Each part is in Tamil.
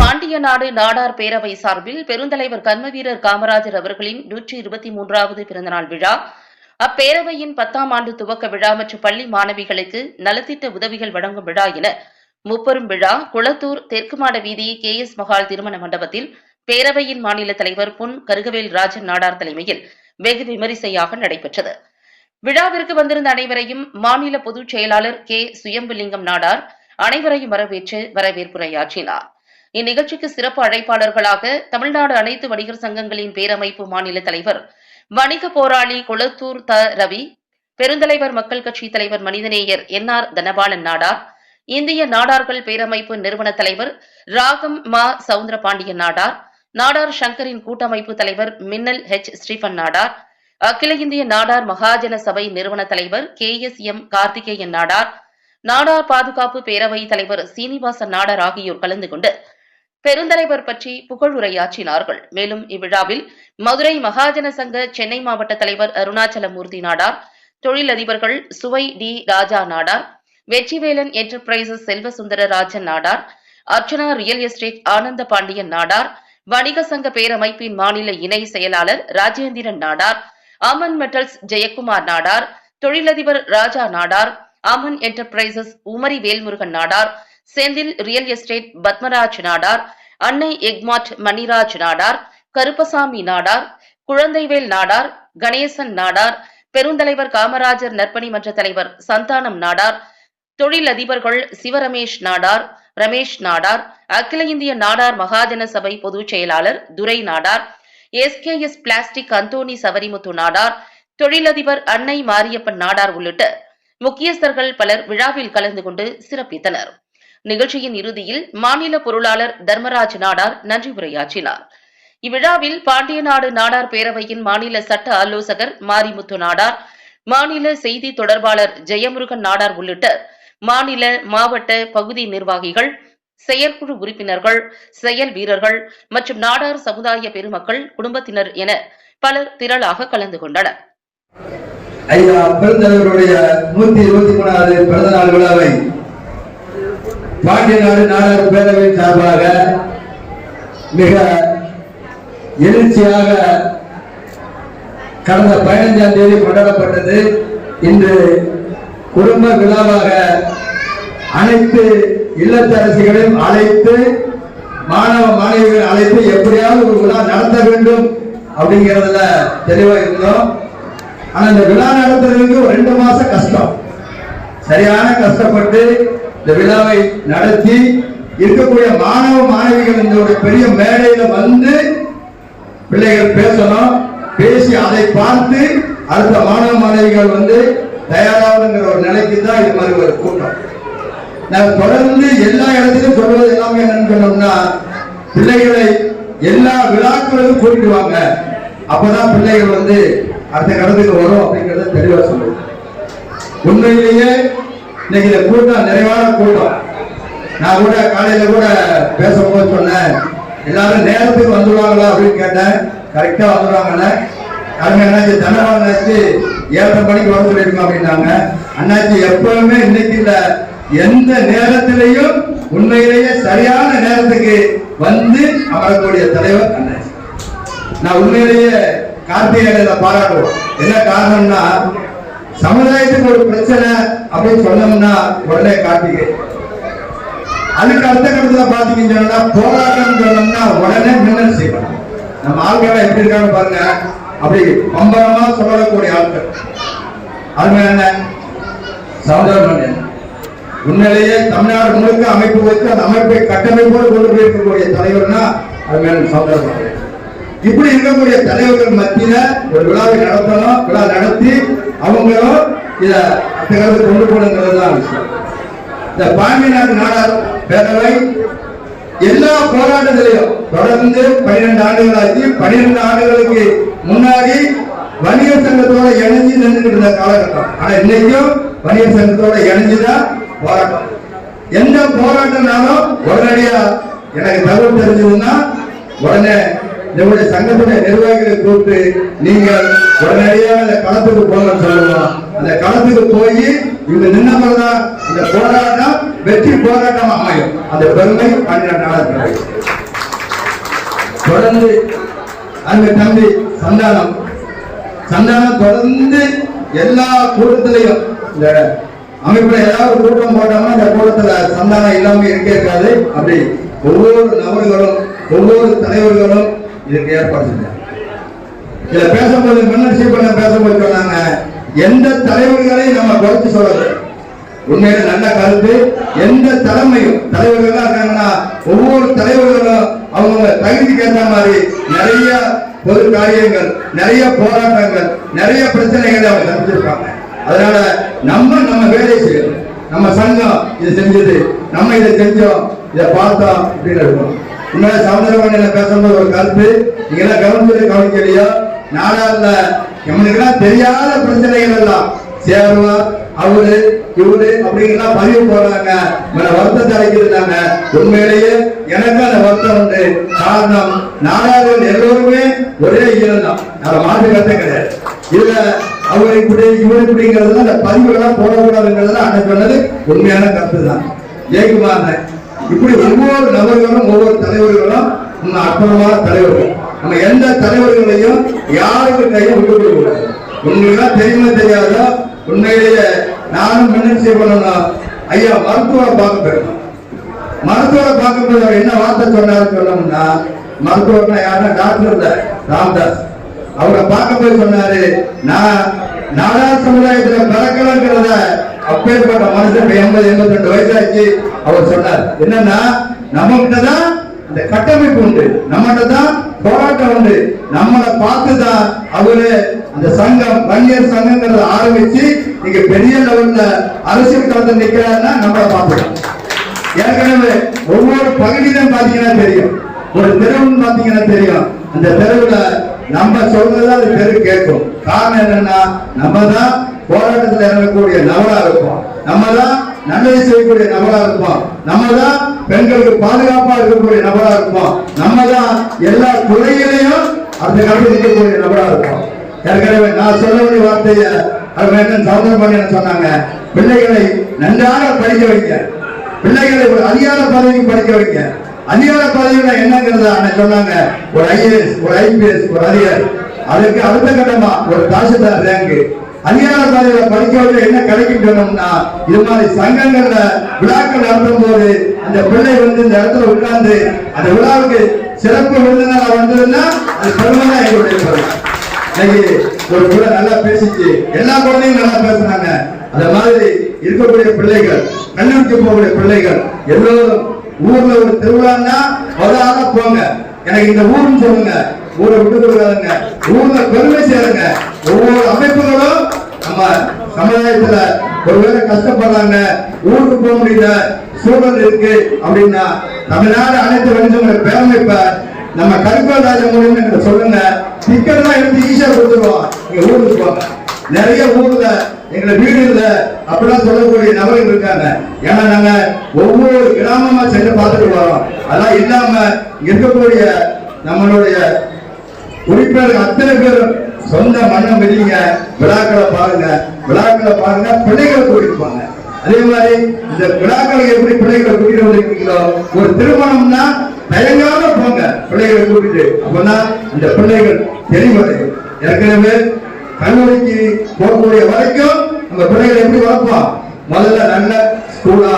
பாண்டிய நாடு நாடார் பேரவை சார்பில் பெருந்தலைவர் கர்மவீரர் காமராஜர் அவர்களின் நூற்றி இருபத்தி மூன்றாவது பிறந்தநாள் விழா. அப்பேரவையின் பத்தாம் ஆண்டு துவக்க விழா மற்றும் பள்ளி மாணவிகளுக்கு நலத்திட்ட உதவிகள் வழங்கும் விழா என முப்பெரும் விழா குளத்தூர் தெற்கு மாட வீதி கே எஸ் மகால் திருமண மண்டபத்தில் பேரவையின் மாநில தலைவர் பொன் கருகவேல் ராஜன் நாடார் தலைமையில் வெகு விமரிசையாக நடைபெற்றது. விழாவிற்கு வந்திருந்த அனைவரையும் மாநில பொதுச் செயலாளர் கே. சுயம்புலிங்கம் நாடார் அனைவரையும் வரவேற்று வரவேற்புரையாற்றினார். இந்நிகழ்ச்சிக்கு சிறப்பு அழைப்பாளர்களாக தமிழ்நாடு அனைத்து வணிகர் சங்கங்களின் பேரமைப்பு மாநில தலைவர் வணிக போராளி குளத்தூர் த ரவி பெருந்தலைவர் மக்கள் கட்சி தலைவர் மனிதநேயர் என் ஆர் தனபாலன் நாடார் இந்திய நாடார்கள் பேரமைப்பு நிறுவன தலைவர் ராகம் மா சவுந்தரபாண்டியன் நாடார் நாடார் சங்கரின் கூட்டமைப்பு தலைவர் மின்னல் ஹெச் ஸ்ரீபன் நாடார் அகில இந்திய நாடார் மகாஜன சபை நிறுவன தலைவர் K S M Karthikeyan Nadar Nadar பாதுகாப்பு பேரவை தலைவர் சீனிவாசன் நாடார் ஆகியோர் கலந்து கொண்டு பெருந்தலைவர் பற்றி புகழுரையாற்றினார்கள் மேலும் இவ்விழாவில் மதுரை மகாஜன சங்க சென்னை மாவட்ட தலைவர் அருணாச்சலமூர்த்தி நாடார் தொழிலதிபர்கள் சுவை T Raja Nadar Vetrivelan enterprises Selvasundara Rajan Nadar Archana real estate Anantha Pandian Nadar வணிக சங்க பேரமைப்பின் மாநில இணை செயலாளர் ராஜேந்திரன் நாடார் அமன் மெட்டல்ஸ் ஜெயக்குமார் நாடார் தொழிலதிபர் Raja Nadar Aman enterprises Umari Velmurugan Nadar Senthil real estate Padmaraj Nadar Annai எக்மாட் Maniraj Nadar Karuppasamy Nadar Kulandaivel Nadar Ganesan Nadar பெருந்தலைவர் காமராஜர் நற்பணி மன்ற தலைவர் சந்தானம் நாடார் தொழிலதிபர்கள் சிவரமேஷ் நாடார் ரமேஷ் நாடார் அகில இந்திய நாடார் மகாஜன சபை பொதுச் செயலாளர் துரை நாடார் எஸ்கேஎஸ் பிளாஸ்டிக் அந்தோணி சவரிமுத்து நாடார் தொழிலதிபர் அன்னை மாரியப்பன் நாடார் உள்ளிட்ட முக்கியஸ்தர்கள் பலர் விழாவில் கலந்து கொண்டு சிறப்பித்தனர். நிகழ்ச்சியின் இறுதியில் மாநில பொருளாளர் தர்மராஜ் நாடார் நன்றி உரையாற்றினார். இவ்விழாவில் பாண்டியநாடு நாடார் பேரவையின் மாநில சட்ட ஆலோசகர் மாரிமுத்து நாடார் மாநில செய்தி தொடர்பாளர் ஜெயமுருகன் நாடார் உள்ளிட்ட மாநில மாவட்ட பகுதி நிர்வாகிகள் செயற்குழு உறுப்பினர்கள் செயல் வீரர்கள் மற்றும் நாடார் சமுதாய பெருமக்கள் குடும்பத்தினர் என பலர் திரளாக கலந்து கொண்டனர். ஐயா பெருந்தலைவருடைய நூத்தி இருபத்தி மூணாவது பிறந்த நாள் விழாவை பாண்டிய நாடு நாடார் பேரவையின் சார்பாக மிக எழுச்சியாக கடந்த பதினைஞ்சாம் தேதி கொண்டாடப்பட்டது. இன்று குடும்ப விழாவாக அனைத்து இல்லத்தரசிகளையும் அழைத்து மாணவ மாணவிகள் அழைத்து எப்படியாவது ஒரு விழா நடத்த வேண்டும் அப்படிங்கிறதுல தெளிவாக இருந்தோம். ஆனால் இந்த விழா நடத்துறதுக்கு ரெண்டு மாசம் கஷ்டம். சரியான கஷ்டப்பட்டு இந்த விழாவை நடத்தி இருக்கக்கூடிய மாணவ மாணவிகள் இந்த ஒரு பெரிய மேடையில வந்து பிள்ளைகள் பேசணும் பேசி அதை பார்த்து அடுத்த மாணவ மாணவிகள் வந்து தயாராகுங்கிற ஒரு நிலைக்கு தான் இது மாதிரி ஒரு கூட்டம். நான் தொடர்ந்து எல்லா இடத்திலும் சொல்வது எல்லாமே என்னன்னு சொன்னோம்னா பிள்ளைகளை எல்லா விழாக்களுக்கும் கூட்டிட்டு வாங்க. அப்பதான் பிள்ளைகள் வந்து அடுத்த கடத்துக்கு வரும் அப்படிங்கறத தெளிவா சொல்லுவோம். உண்மையிலேயே இன்னைக்கு இந்த கூட்டம் நிறைவான கூட்டம். நான் கூட காலையில கூட பேசும்போது சொன்னேன் எல்லாரும் நேரத்துக்கு வந்துடுவாங்களா அப்படின்னு கேட்டேன். கரெக்டா வந்துடுவாங்கன்னு அவங்க என்னாச்சு தண்டவாளம் அண்ணாச்சி ஏழரை மணிக்கு வர சொல்லியிருக்கோம் அப்படின்னாங்க. அண்ணாச்சி எப்பவுமே இன்னைக்கு இந்த எந்த நேரத்திலையும் உண்மையிலேயே சரியான நேரத்துக்கு வந்து அமரக்கூடிய தலைவர் அண்ணாச்சி. நான் உண்மையிலேயே கார்த்திகேயனை பாராட்டுவோம். என்ன காரணம்னா சமுதாயத்துக்கு ஒரு பிரச்சனை அப்படின்னு சொன்னோம்னா உடனே காட்டுக்கு அதுக்கு அடுத்த கட்டத்துல பாத்தீங்கன்னு சொன்னா போராட்டம் சொன்னோம்னா உடனே மின்னல் செய்யணும் நம்ம ஆட்கள் எப்படி இருக்காங்க பாருங்க. அப்படி பம்பரமா சொல்லக்கூடிய ஆட்கள். அது என்ன? சமுதாயம் உண்மையிலேயே தமிழ்நாடு முழுக்க அமைப்பு வைத்து அந்த அமைப்பை கட்டமைப்போடு கொண்டு போயிருக்கக்கூடிய தலைவர்னா அது மேலும் சமுதாயம் இப்படி இருக்கக்கூடிய தலைவர்கள் மத்தியில ஒரு விழாவை நடத்தணும். விழா நடத்தி அவங்களும் இதை அத்தகைய கொண்டு போகணுங்கிறது தான் விஷயம். இந்த பாண்டியநாடு நாடார் பேரவை எல்லா போராட்டத்திலையும் தொடர்ந்து பன்னிரெண்டு ஆண்டுகளாச்சு பன்னிரெண்டு ஆண்டுகளுக்கு முன்னாடி வணிகர் சங்கத்தோட இணைஞ்சு நின்றுட்டு இருந்த காலகட்டம். ஆனா இன்னைக்கும் வணிகர் சங்கத்தோட இணைஞ்சுதான் போராட்டம். எந்த போராட்டம்னாலும் உடனடியா எனக்கு தகவல் தெரிஞ்சதுன்னா உடனே நம்முடைய சங்கத்துடைய நிர்வாகிகளை கூப்பிட்டு நீங்கள் உடனடியாக இந்த களத்துக்கு போகணும்னு சொல்லுவோம் அந்த களத்துக்கு போய் இவங்க நின்னவர்தான் அந்த போராட்டம் வெற்றி போராட்டம் அமையும். அந்த பெருமை பன்னிரண்டு நாள் தொடர்ந்து அந்த தம்பி சந்தானம். சந்தானம் தொடர்ந்து எல்லா கூட்டத்திலையும் இந்த அமைப்புல ஏதாவது கூட்டம் போட்டோம்னா அந்த கூட்டத்துல சந்தானம் இல்லாம இருக்கே இருக்காது. அப்படி ஒவ்வொரு நபர்களும் ஒவ்வொரு தலைவர்களும் இதற்கு ஏற்பாடு செஞ்சாங்க. இதுல பேசும்போது மின்னரசி பண்ண பேசும்போது சொன்னாங்க எந்த தலைவர்களையும் நம்ம குறைச்சு சொல்லல உண்மையில நல்ல கருத்து. எந்த தலைமையும் தலைவர்களா இருக்காங்கன்னா ஒவ்வொரு தலைவர்களும் அவங்க தகுதிக்கு ஏற்ற மாதிரி நிறைய பொது காரியங்கள் நிறைய போராட்டங்கள் நிறைய பிரச்சனைகளை அவங்க சந்திச்சிருக்காங்க அதனால நம்ம நம்ம வேலை செய்யணும். நம்ம சங்கம் இதை செஞ்சது. நம்ம இதை செஞ்சோம். இதை பார்த்தோம் அப்படின்னு இருக்கணும். உண்மையில சமுதிரவண்ணில பேசும்போது ஒரு கருத்து. நீங்க எல்லாம் கவனிச்சது கவனிக்கலையோ? நாடாளுல இவனுக்கெல்லாம் தெரியாத பிரச்சனைகள் எல்லாம் சேர்வா அவரு இவரு அப்படிங்கலாம் பதிவு போடுறாங்க. மேல வருத்தத்தை அழைக்கிறாங்க உண்மையிலேயே எனக்கு அந்த வருத்தம் உண்டு. காரணம் நாடாளுமன்ற எல்லோருமே ஒரே ஈரம் தான். அதை மாற்று கட்ட கிடையாது. இதுல அவர் இப்படி இவர் இப்படிங்கிறது அந்த பதிவுகள்லாம் போடக்கூடாதுங்கிறது அன்னைக்கு சொன்னது உண்மையான கருத்து தான். ஜெயக்குமார் இப்படி ஒவ்வொரு நபர்களும் ஒவ்வொரு தலைவர்களும் அற்புதமான தலைவர்கள். நம்ம எந்த தலைவர்களையும் யாருக்கு கையும் விட்டு கொடுக்க கூடாது. உங்களுக்கு தெரியுமா தெரியாதோ? உண்மையிலேயே நானும் முன்னெச்சரிக்கை பண்ணணும் ஐயா மருத்துவரை பார்க்க போயிருந்தோம் மருத்துவரை பார்க்க அவர் என்ன வார்த்தை சொன்னார் சொன்னோம்னா மருத்துவர்னா யாருன்னா டாக்டர் இல்ல ராம்தாஸ். அவரை பார்க்க போய் சொன்னாரு நான் நாடா சமுதாயத்துல பிறக்கலங்கிறத அப்பேற்பட்ட மனுஷன் எண்பது எண்பத்தி ரெண்டு வயசாச்சு அவர் சொன்னார். என்னன்னா நம்ம கிட்டதான் இந்த கட்டமைப்பு உண்டு. நம்மகிட்ட தான் போராட்டம் உண்டு. நம்மளை பார்த்து தான் அவரு அந்த சங்கம் வன்னியர் சங்கங்கிறத ஆரம்பிச்சு நீங்க பெரிய லெவல்ல அரசியல் களத்தில் நிக்கிறாருன்னா நம்மளை பார்த்துக்கலாம். ஏற்கனவே ஒவ்வொரு பகுதியிலும் பாத்தீங்கன்னா தெரியும். ஒரு தெருவுன்னு பாத்தீங்கன்னா தெரியும். அந்த தெருவுல நம்ம சொல்றதா அது தெரு கேட்கும். காரணம் என்னன்னா நம்ம தான் போராட்டத்தில் இறங்கக்கூடிய நபரா இருக்கும் நம்ம தான் நல்லது செய்யக்கூடிய நபரா இருப்போம். நம்ம தான் பெண்களுக்கு பாதுகாப்பா இருக்கக்கூடிய நபரா இருப்போம். நம்ம தான் எல்லா துறையிலையும் அந்த கடவுள் இருக்கக்கூடிய நபரா இருப்போம். ஏற்கனவே நான் சொல்ல வேண்டிய வார்த்தைய அவர் என்ன பண்ணி சொன்னாங்க. பிள்ளைகளை நன்றாக படிக்க வைக்க பிள்ளைகளை ஒரு அதிகார பதவிக்கு படிக்க வைக்க அதிகார பதவியில என்னங்கிறத சொன்னாங்க. ஒரு ஐஏஎஸ் ஒரு ஐபிஎஸ் ஒரு அதிகாரி. அதுக்கு அடுத்த கட்டமா ஒரு தாசில்தார் ரேங்க் அதிகார பதவியில என்ன கிடைக்கும் சொன்னோம்னா இது மாதிரி சங்கங்கள்ல விழாக்கள் நடத்தும் போது அந்த பிள்ளை வந்து இந்த இடத்துல உட்கார்ந்து அந்த விழாவுக்கு சிறப்பு விருந்தினரா வந்ததுன்னா அது பெருமைதான் எங்களுடைய பெருமை. இன்னைக்கு ஒரு பிள்ளை நல்லா பேசிச்சு எல்லா குழந்தையும் நல்லா பேசுனாங்க அந்த மாதிரி இருக்கக்கூடிய பிள்ளைகள் கல்லூரிக்கு போகக்கூடிய பிள்ளைகள் எல்லோரும் ஊர்ல ஒரு திருவிழான்னா முதலாக போங்க. எனக்கு இந்த ஊர்னு சொல்லுங்க. ஊரை விட்டு கொடுக்காதுங்க ஊர்ல பெருமை சேருங்க. ஒவ்வொரு அமைப்பு சமுதாயத்துல ஒருவேளை கஷ்டப்படுறாங்க ஊருக்கு போக முடியல சூழல் இருக்கு அப்படின்னா தமிழ்நாடு அனைத்து வணிகங்களை பேரமைப்ப நம்ம கருப்பல் ராஜ மூலியம் எங்களை சொல்லுங்க. டிக்கெட் எல்லாம் எடுத்து ஈஸியா கொடுத்துருவோம். நீங்க ஊருக்கு போங்க. நிறைய ஊர்ல எங்களை வீடு இல்ல அப்படிலாம் சொல்லக்கூடிய நபர்கள் இருக்காங்க. ஏன்னா நாங்க ஒவ்வொரு கிராமமா சென்று பார்த்துட்டு வரோம். அதெல்லாம் இல்லாம இருக்கக்கூடிய நம்மளுடைய உறுப்பினர்கள் அத்தனை பேரும் சொந்த மனம் வெளியுங்க விழாக்களை பாருங்க. விழாக்களை பாருங்க பிள்ளைகளை கூட்டிட்டு போங்க அதே மாதிரி இந்த விழாக்களை எப்படி பிள்ளைகளை கூட்டிட்டு வந்திருக்கீங்களோ ஒரு திருமணம்னா தயங்காம போங்க பிள்ளைகளை கூட்டிட்டு. அப்பதான் இந்த பிள்ளைகள் தெளிவடையும். ஏற்கனவே கல்லூரிக்கு போகக்கூடிய வரைக்கும் நம்ம பிள்ளைகளை எப்படி வளர்ப்போம்? முதல்ல நல்ல ஸ்கூலா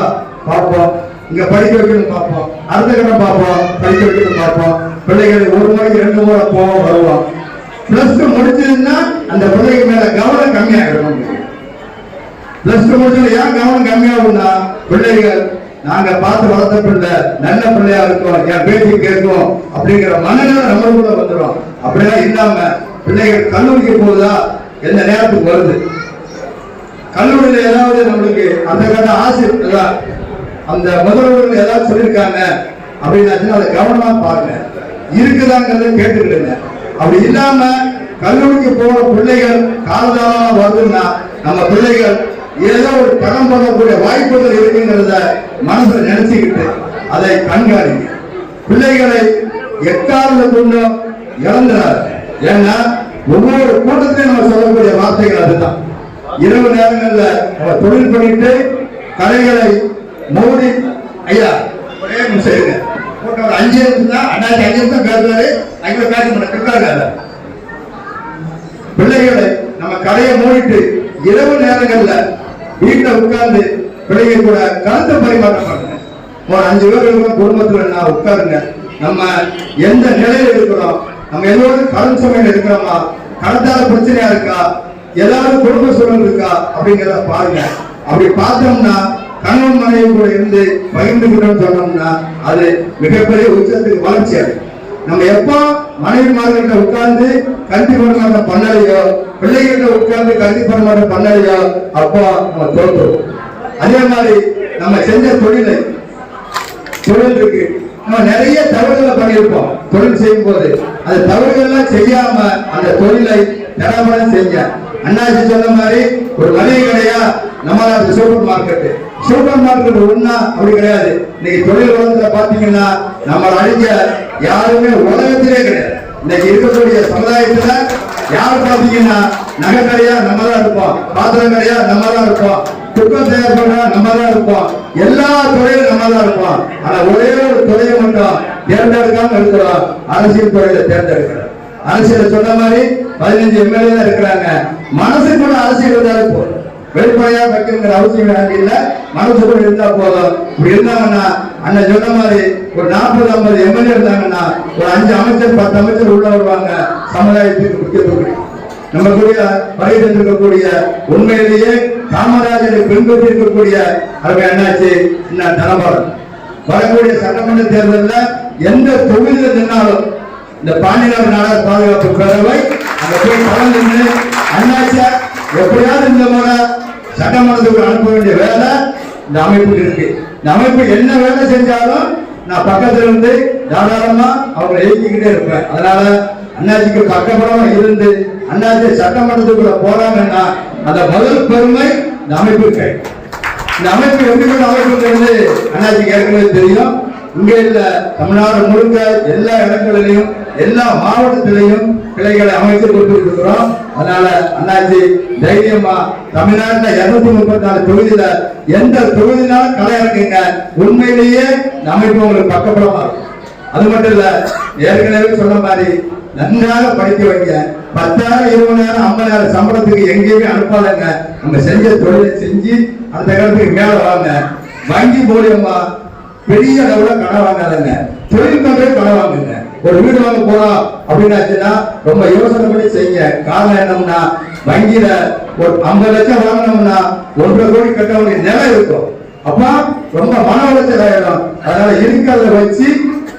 பார்ப்போம். இங்க படிக்க வைக்கணும் பார்ப்போம். அடுத்த கட்டம் பார்ப்போம். படிக்க வைக்கணும் பார்ப்போம். பிள்ளைகளை ஒரு முறை ரெண்டு முறை போவோம் வருவோம். பிளஸ் டூ முடிச்சதுன்னா அந்த பிள்ளைக்கு மேல கவனம் கம்மியாகிடும் பிளஸ் டூ முடிச்சது ஏன் கவனம் கம்மியாகும்னா பிள்ளைகள் நாங்க பார்த்து வளர்த்த பிள்ளை நல்ல பிள்ளையா இருக்கும் என் பேச்சு கேட்கும் அப்படிங்கிற மனநிலை நம்மளுக்குள்ள வந்துடும் அப்படிலாம் இல்லாம பிள்ளைகள் கல்லூரிக்கு போகுதா எந்த நேரத்துக்கு வருது? கல்லூரியில ஏதாவது நம்மளுக்கு அந்த கட்ட ஆசை இருக்குதா? அந்த முதல்வர்கள் ஏதாவது சொல்லியிருக்காங்க அப்படின்னாச்சுன்னா அதை கவனமா பாருங்க. இருக்குதாங்கிறத கேட்டுக்கிடுங்க. அப்படி இல்லாம கல்லூரிக்கு போன பிள்ளைகள் காலதாமமா வருதுன்னா நம்ம பிள்ளைகள் ஏதோ ஒரு படம் பண்ணக்கூடிய வாய்ப்புகள் இருக்குங்கிறத மனசுல நினைச்சுக்கிட்டு அதை கண்காணிங்க. பிள்ளைகளை எக்காரணத்தை கொண்டு இழந்துறாரு ஏன்னா ஒவ்வொரு கூட்டத்திலையும் நம்ம சொல்லக்கூடிய வார்த்தைகள் அதுதான். இரவு நேரங்கள்ல நம்ம தொழில் பண்ணிட்டு கடைகளை மூடி ஐயா ஒரே நிமிஷம் இருங்க. அஞ்சு நிமிஷம் தான் அண்ணாச்சி அஞ்சு நிமிஷம் பேசுறாரு. அங்கே பேச மாட்டேன் இருக்காங்க பிள்ளைகளை நம்ம கடையை மூடிட்டு இரவு நேரங்கள்ல வீட்டுல உட்கார்ந்து பிள்ளைங்க கூட கருத்து பரிமாற்றம் பண்ணுங்க. ஒரு அஞ்சு பேர் இருக்கிற குடும்பத்துல நான் உட்காருங்க. நம்ம எந்த நிலையில இருக்கிறோம்? நம்ம எல்லோரும் கடன் சமையல் இருக்கிறோமா? கடத்தால பிரச்சனையா இருக்கா? ஏதாவது குடும்ப சூழல் இருக்கா? அப்படிங்கிறத பாருங்க. அப்படி பார்த்தோம்னா கணவன் மனைவி கூட இருந்து பகிர்ந்துக்கிட்டோம்னு சொன்னோம்னா அது மிகப்பெரிய உச்சத்துக்கு வளர்ச்சி அது நம்ம எப்போ மனைவிமார்கிட்ட உட்கார்ந்து கல்வி பரிமாற்றம் பண்ணலையோ? பிள்ளைகிட்ட உட்கார்ந்து கல்வி பரிமாற்றம் பண்ணலையோ? அப்போ நம்ம தோற்றோம் அதே மாதிரி நம்ம செஞ்ச தொழிலை தொழில் இருக்கு. நம்ம நிறைய தவறுகளை பண்ணியிருப்போம். தொழில் செய்யும் போது அந்த தவறுகள்லாம் செய்யாம அந்த தொழிலை திறம்பட செஞ்ச அண்ணாச்சி சொன்ன மாதிரி ஒரு மளிகை கடையா? நம்ம சூப்பர் மார்க்கெட் சூப்பர் மார்க்கெட் ஒண்ணா அப்படி கிடையாது. இன்னைக்கு தொழில் உலகத்துல பாத்தீங்கன்னா நம்ம அழிஞ்ச யாருமே உலகத்திலே கிடையாது. இன்னைக்கு இருக்கக்கூடிய சமுதாயத்துல யார் பாத்தீங்கன்னா நகை கடையா நம்ம தான் இருப்போம். பாத்திரம் கடையா நம்ம தான் இருப்போம். குப்பம் தயார் பண்ணா நம்ம தான் இருப்போம். எல்லா துறையிலும் நம்ம தான் இருப்போம். ஆனா ஒரே ஒரு துறையை மட்டும் தேர்ந்தெடுக்காம இருக்கிறோம். அரசியல் துறையில தேர்ந்தெடுக்கிறோம். அரசியல் சொன்ன மாதிரி பதினஞ்சு எம்எல்ஏ தான் இருக்கிறாங்க. மனசு கூட அரசியல் இருந்தாலும் போதும். வெளிப்படையா வைக்கணுங்கிற அவசியம் வேண்டிய இல்ல. மனசு கூட இருந்தா போதும். இப்படி இருந்தாங்கன்னா அண்ணன் சொன்ன மாதிரி ஒரு நாற்பது ஐம்பது எம்எல்ஏ இருந்தாங்கன்னா ஒரு அஞ்சு அமைச்சர் பத்து அமைச்சர் உள்ள வருவாங்க. சமுதாயத்துக்கு முக்கியத்துவம் கிடைக்கும். நம்ம கூட வருகை தந்திருக்கக்கூடிய உண்மையிலேயே காமராஜரை பின்பற்றி இருக்கக்கூடிய அருமை அண்ணாச்சி என்ன தனபாலம் வரக்கூடிய சட்டமன்ற தேர்தலில் எந்த தொகுதியில் நின்னாலும் இந்த பாண்டியநாடு நாடக பாதுகாப்பு பேரவை அங்க போய் கலந்து அண்ணாச்சா எப்படியாவது இந்த முறை சட்டமன்றத்துக்கு அனுப்ப வேண்டிய வேலை இந்த அமைப்புக்கு இருக்கு. இந்த அமைப்பு என்ன வேலை செஞ்சாலும் நான் பக்கத்துல இருந்து தாராளமா அவங்களை இயக்கிக்கிட்டே இருப்பேன். அதனால அண்ணாச்சிக்கு பக்கபலமா இருந்து அண்ணாச்சி சட்டமன்றத்துக்குள்ள போறாங்கன்னா அந்த முதல் பெருமை இந்த அமைப்புக்கு. இந்த அமைப்பு எப்படி அமைப்புங்கிறது அண்ணாச்சிக்கு ஏற்கனவே தெரியும். இங்கே இல்ல தமிழ்நாடு முழுக்க எல்லா இடங்களிலையும் எல்லா மாவட்டத்திலையும் கிளைகளை அமைத்து கொடுத்துருக்கிறோம் அதனால அண்ணாச்சி தைரியமா தமிழ்நாட்டுல இருநூத்தி முப்பத்தி நாலு தொகுதியில எந்த தொகுதினாலும் களை இறக்குங்க. உண்மையிலேயே இந்த அமைப்பு உங்களுக்கு பக்கப்படமா இருக்கும். அது மட்டும் இல்ல ஏற்கனவே சொன்ன மாதிரி நன்றாக படிக்க வைங்க. பத்தாயிரம் இருபதாயிரம் ஐம்பதாயிரம் சம்பளத்துக்கு எங்கேயுமே அனுப்பாதங்க. நம்ம செஞ்ச தொழிலை செஞ்சு அந்த காலத்துக்கு மேல வாங்க. வங்கி மூலியமா பெரிய அளவுல கடன் வாங்காதங்க. தொழில் பண்றே கடன் வாங்குங்க. ஒரு வீடு வாங்க போறோம் அப்படின்னாச்சுன்னா ரொம்ப யோசனை பண்ணி செய்யுங்க. காரணம் என்னம்னா வங்கியில ஒரு ஐம்பது லட்சம் வாங்கினோம்னா ஒன்றரை கோடி கட்ட வேண்டிய நிலம் இருக்கும். அப்ப ரொம்ப மன உளைச்சல் ஆயிடும். அதனால இருக்கிறத வச்சு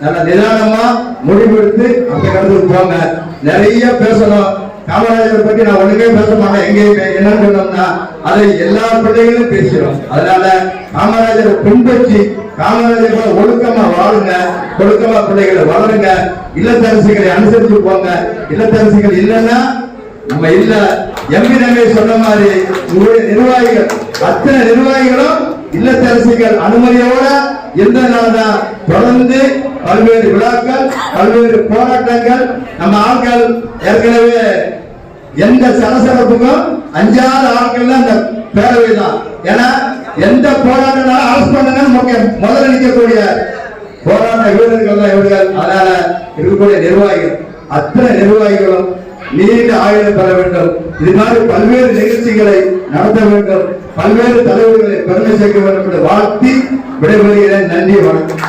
நல்ல நிதானமா முடிவெடுத்து அந்த கடத்துக்கு போங்க. நிறைய பேசணும். காமராஜரை பத்தி நான் ஒண்ணுமே பேச மாட்டேன். எங்க என்னன்னு சொன்னோம்னா அதை எல்லா பிள்ளைகளும் பேசுறோம் அதனால காமராஜரை பின்பற்றி காமராஜர் ஒழுக்கமா வாழுங்க ஒழுக்கமா பிள்ளைகளை வளருங்க. இல்லத்தரசிகளை அனுசரிச்சு போங்க. இல்லத்தரசிகள் இல்லைன்னா நம்ம இல்ல. எம்பி ரமேஷ் சொன்ன மாதிரி உங்களுடைய நிர்வாகிகள் அத்தனை நிர்வாகிகளும் இல்லத்தரசிகள் அனுமதியோட இருந்ததுனாலதான் தொடர்ந்து பல்வேறு விழாக்கள் பல்வேறு போராட்டங்கள் நம்ம ஆட்கள் ஏற்கனவே எந்த சலசலப்புக்கும் அஞ்சாறு ஆட்கள் அந்த பேரவை தான். ஏன்னா எந்த போராட்டம்னாலும் அரசு பண்ணுங்க முக்கிய- முதல்ல நிற்கக்கூடிய போராட்ட வீரர்கள் தான் இவர்கள். அதனால இருக்கக்கூடிய நிர்வாகிகள் அத்தனை நிர்வாகிகளும் நீண்ட ஆயுதம் பெற வேண்டும். இது மாதிரி பல்வேறு நிகழ்ச்சிகளை நடத்த வேண்டும். பல்வேறு தலைவர்களை பெருமை சேர்க்க வேண்டும் என்று வாழ்த்தி விடைபெறுகிறேன். நன்றி வணக்கம்.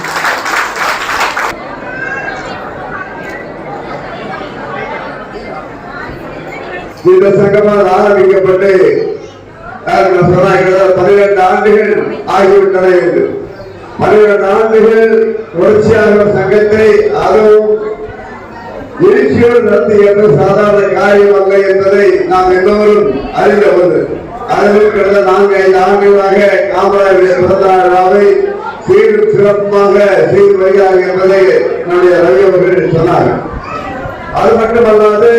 இந்த சங்கமாக ஆரம்பிக்கப்பட்டு பன்னிரண்டு ஆண்டுகள் ஆகிவிட்டன என்று. பன்னிரண்டு ஆண்டுகள் தொடர்ச்சியாக சங்கத்தை அதுவும் எழுச்சியோடு நடத்துகின்ற சாதாரண காரியம் அல்ல என்பதை நாம் எல்லோரும் அறிந்த ஒன்று. அதில் கடந்த நான்கு ஐந்து ஆண்டுகளாக காமராஜர் பிறந்த விழாவை சீர் சிறப்பாக சீர் வழியாக என்பதை நம்முடைய ரவி அவர்கள் சொன்னார். அது மட்டுமல்லாது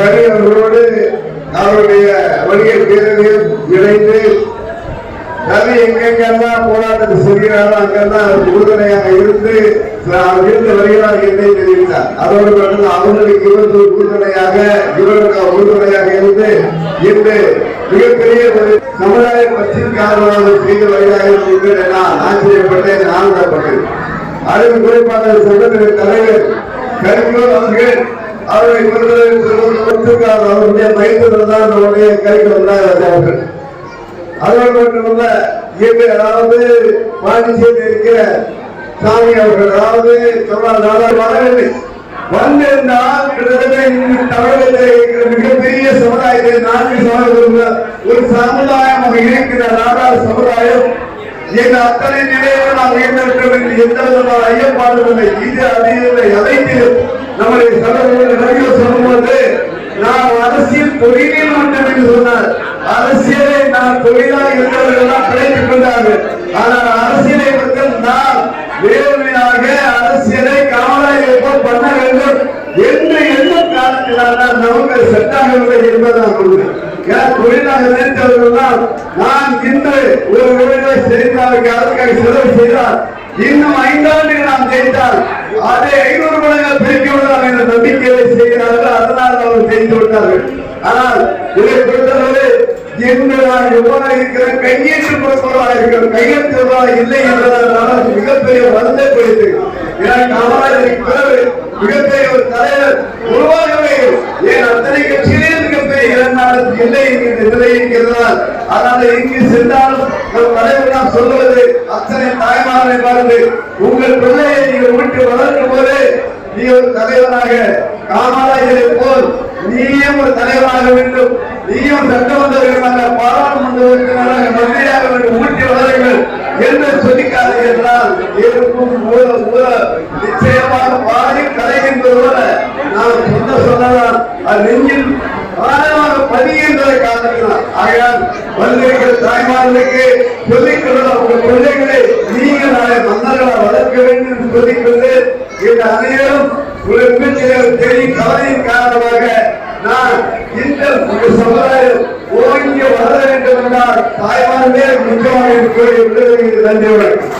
ரவி அவர்களோடு அவருடைய வணிகர் பேரவையில் இணைந்து ரவி எங்கெங்கெல்லாம் போராட்டத்தை செய்கிறாரோ அங்கெல்லாம் உறுதுணையாக இருந்து அவர் இருந்து வருகிறார் என்றே தெரிவித்தார். அதோடு மட்டும் அவர்களுக்கு இவருக்கு உறுதுணையாக இவருக்கு உறுதுணையாக இருந்து இன்று மிகப்பெரிய ஒரு சமுதாய பற்றிக்காரர்களாக செய்த வருகிறார்கள் நீங்கள் நான் ஆச்சரியப்பட்டேன் ஆனந்தப்பட்டேன் அறிவு குறிப்பாக சங்கத்தின் தலைவர் கரிகோல் அவர்கள் அவரை பத்திரிகையாளர் அவருடைய மையத்தில் தான் நம்முடைய கரிகோல் அவர்கள். அதோடு மட்டுமல்ல இயற்கை அதாவது பாண்டிச்சேரி இருக்கிற சாமி அவர்கள் அதாவது சொன்னால் நாடாளுமன்ற வந்திருந்தால் தமிழகத்தில் இருக்கிற மிகப்பெரிய சமுதாயத்தை நான்கு சமுதாயம் ஒரு சமுதாயமாக இருக்கிற நாடார் சமுதாயம். எங்க அத்தனை நிலையிலும் நாம் உயர்ந்திருக்க வேண்டிய எந்த விதமான ஐயப்பாடும் இல்லை. இது அது இல்லை அனைத்து நம்முடைய சகோதரர்கள் சொல்லும்போது நாம் அரசியல் தொழிலில் மட்டும் என்று சொன்னார் அரசியலை நான் தொழிலாக இருந்தவர்கள் எல்லாம் பிழைத்துக் கொண்டார்கள். ஆனால் அரசியலை மக்கள் நாம் வேறுமையாக அரசியலை காவலாளிகளை போல் பண்ண வேண்டும். என்று எண்ணும் காரணத்தினால் நமக்கு செட்டாகவில்லை என்பதுதான் உண்மை ஏன்னா தொழிலாக நினைத்தவர்கள் நான் இன்று ஒரு செய்தாருக்கு அதற்காக செலவு இன்னும் நாம் அதை ஐநூறு மடங்கு பிரிக்க விடலாம் என்ற நம்பிக்கையை செய்கிறார்கள். அதனால் அவர்கள் செய்து விட்டார்கள். ஆனால் இதை பொறுத்தவரை இன்று நான் எவ்வாறு இருக்கிறேன்? கையெழுத்து கையெழுத்து இல்லை மிகப்பெரிய வருந்தை அதனால எங்கு சென்றாலும் நம் சொல்லுவது அத்தனை தாய்மாரை பார்த்து உங்கள் பிள்ளையை நீங்கள் வீட்டு வளர்க்கும் போது நீ ஒரு தலைவராக காமராஜரை போல் நீயும் ஒரு தலைவராக வேண்டும். நீயும் சட்டமன்ற உறுப்பினராக பாராளுமன்ற உறுப்பினராக மந்திரியாக வேண்டும். ஊட்டி வளருங்கள் என்று சொல்லிக்காது என்றால் பிள்ளைகளை நீங்கள் நாளை மன்னர்களாக வளர்க்க வேண்டும் என்று சொல்லிக்கொண்டு இந்த அனைவரும் ஒரு மிகச்சிறந்த தெரியும் கவலையின் காரணமாக நான் இந்த சமுதாயம் ஓங்கி வளர வேண்டும் என்றால் தாய்மார்களே முக்கியமாக கோரி விடுவதற்கு நன்றி வணக்கம்.